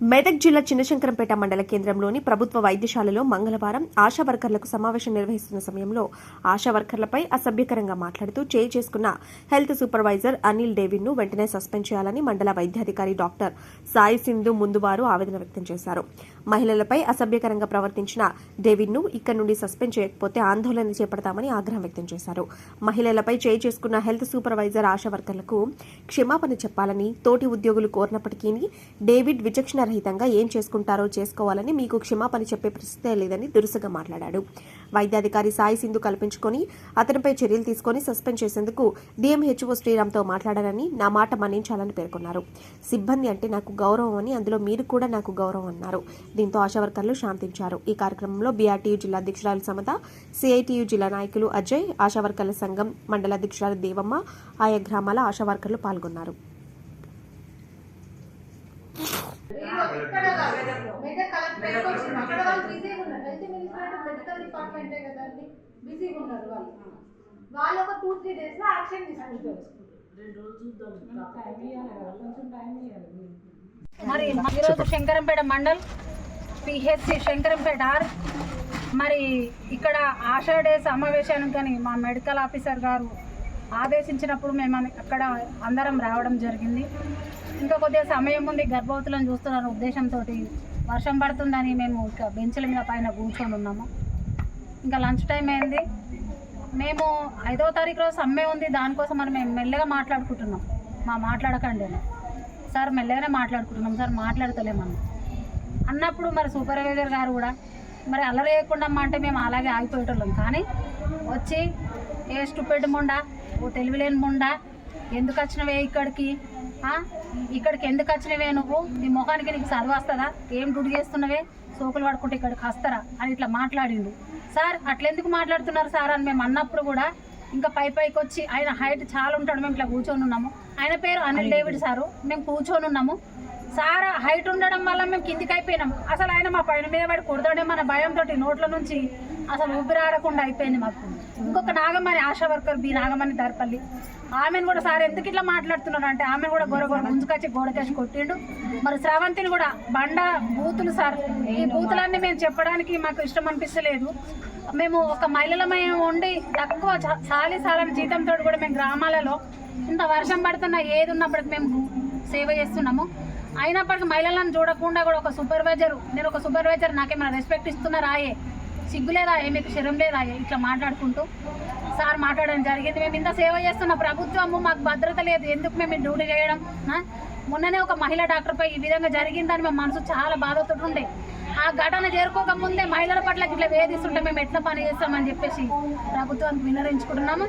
మెదక్ జిల్లా చిన్నశంకరంపేట మండల కేంద్రంలోని ప్రభుత్వ వైద్యశాలలో మంగళవారం ఆశా వర్కర్లకు సమావేశం నిర్వహిస్తున్న సమయంలో ఆశా వర్కర్లపై అసభ్యకరంగా మాట్లాడుతూ చేయి చేసుకున్న హెల్త్ సూపర్వైజర్ అనిల్ డేవిడ్ను వెంటనే సస్పెండ్ చేయాలని మండల వైద్యాధికారి డాక్టర్ సాయి సింధు ముందువారు ఆవేదన వ్యక్తం చేశారు. మహిళలపై అసభ్యకరంగా ప్రవర్తించిన డేవిడ్ను ఇక్కడి నుండి సస్పెండ్ చేయకపోతే ఆందోళన చేపడతామని ఆగ్రహం వ్యక్తం చేశారు. మహిళలపై చేయి చేసుకున్న హెల్త్ సూపర్వైజర్ ఆశా వర్కర్లకు క్షమాపణ చెప్పాలని తోటి ఉద్యోగులు కోరినప్పటికీ డేవిడ్ విచక్షణ రహితంగా ఏం చేసుకుంటారో చేసుకోవాలని మీకు క్షమాపణ చెప్పే ప్రశ్నే లేదని దురుసుగా మాట్లాడాడు. వైద్యాధికారి సాయి సింధు కల్పించుకొని అతనిపై చర్యలు తీసుకొని సస్పెండ్ చేసేందుకు డిఎంహెచ్ఓ శ్రీరామ్తో మాట్లాడారని నా మాట మన్నించాలని పేర్కొన్నారు. సిబ్బంది అంటే నాకు గౌరవం అని అందులో మీరు కూడా నాకు గౌరవం అన్నారు. దీంతో ఆశా వర్కర్లు శాంతించారు. ఈ కార్యక్రమంలో బీఆర్టీయూ జిల్లా అధ్యక్షురాలు సమత సిఐటియు జిల్లా నాయకులు అజయ్ ఆశా వర్కర్ల సంఘం మండల అధ్యక్షురాలు దేవమ్మ ఆయా గ్రామాల ఆశా వర్కర్లు పాల్గొన్నారు ఇక్కడ డిపార్ట్మెంటే కదండి బిజీగా ఉన్నారు వాళ్ళు. వాళ్ళు ఒక టూ త్రీ డేస్లో యాక్షన్ తీసుకుంటారు. మరి. ఈరోజు శంకరంపేట మండల్ పిహెచ్సి శంకరంపేట ఆర్. మరి ఇక్కడ ఆషా డే సమావేశానికి కానీ మా మెడికల్ ఆఫీసర్ గారు ఆదేశించినప్పుడు మేము అక్కడ అందరం రావడం జరిగింది. ఇంకా కొద్దిగా సమయం ఉంది గర్భవతులను చూస్తున్న ఉద్దేశంతో వర్షం పడుతుందని మేము ఇక బెంచ్ల మీద పైన కూర్చొని ఉన్నాము. ఇంకా లంచ్ టైం అయింది మేము ఐదో తారీఖు రోజు సమ్మె ఉంది దానికోసం మరి మేము మెల్లగా మాట్లాడుకుంటున్నాం. మా మాట్లాడకండి. సార్ మెల్లగానే మాట్లాడుకుంటున్నాం. సార్ మాట్లాడతలేమన్నా అన్నప్పుడు మరి సూపర్వైజర్ గారు కూడా మరి అల్లరి వేయకుండా అంటే మేము అలాగే ఆగిపోయేటోళ్ళం. కానీ వచ్చి ఏ స్టూపెడ్ ముండా? ఓ తెలివిలేని ముండా? ఎందుకు వచ్చినవే ఇక్కడికి? ఇక్కడికి ఎందుకు వచ్చినవే నువ్వు? నీ ముఖానికి నీకు చదువు వస్తుందా? ఏం డ్యూటీ చేస్తున్నవే? సోకులు పడుకుంటే ఇక్కడికి వస్తారా? అని ఇట్లా మాట్లాడిండు. సార్ అట్లెందుకు మాట్లాడుతున్నారు సార్ అని మేము అన్నప్పుడు కూడా ఇంకా పై పైకి వచ్చి ఆయన హైట్ చాలా ఉంటాడు మేము ఇట్లా కూర్చొని ఉన్నాము. ఆయన పేరు అనిల్ డేవిడ్. సారు మేము కూర్చొని ఉన్నాము. సారా హైట్ ఉండడం వల్ల మేము కిందికి అయిపోయినాం. అసలు ఆయన మా పైన మీద పడి కొడతాడేమో మన భయంతో నోట్ల నుంచి అసలు ఊపిరాడకుండా అయిపోయింది మాకు. ఇంకొక నాగమణి ఆశా వర్కర్ బి నాగమణి దర్పల్లి. ఆమెను కూడా సార్ ఎందుకు ఇట్లా మాట్లాడుతున్నారు అంటే ఆమెను కూడా గొర గొర ముందుకొచ్చి గోడకేసి కొట్టిండు. మరి శ్రావంతిని కూడా బండ బూతులు సార్ ఈ బూతులన్నీ మేము చెప్పడానికి మాకు ఇష్టం అనిపిస్తలేదు. మేము ఒక మహిళలమై ఉండి తక్కువ చా- సాలని జీతంతో కూడా మేము గ్రామాలలో ఇంత వర్షం పడుతున్నా ఏది ఉన్నప్పటికి మేము సేవ చేస్తున్నాము. అయినప్పటికీ మహిళలను చూడకుండా కూడా ఒక సూపర్వైజర్ నేను ఒక సూపర్వైజర్ నాకేమైనా రెస్పెక్ట్ ఇస్తున్నారాయే సిగ్గులేదా ఏ మీకు శరం లేదా? ఇట్లా మాట్లాడుకుంటూ. సార్ మాట్లాడడం జరిగింది. మేము ఇంత సేవ చేస్తున్న ప్రభుత్వము మాకు భద్రత లేదు. ఎందుకు మేము డ్యూటీ చేయడం? మొన్ననే ఒక మహిళా డాక్టర్పై ఈ విధంగా జరిగిందని మేము మనసు చాలా బాధతో ఆ ఘటన చేరుకోక ముందే మహిళల పట్ల ఇట్లా వేధిస్తుంటే మేము ఎట్లా పని చేస్తామని చెప్పేసి ప్రభుత్వానికి వినరించుకుంటున్నాము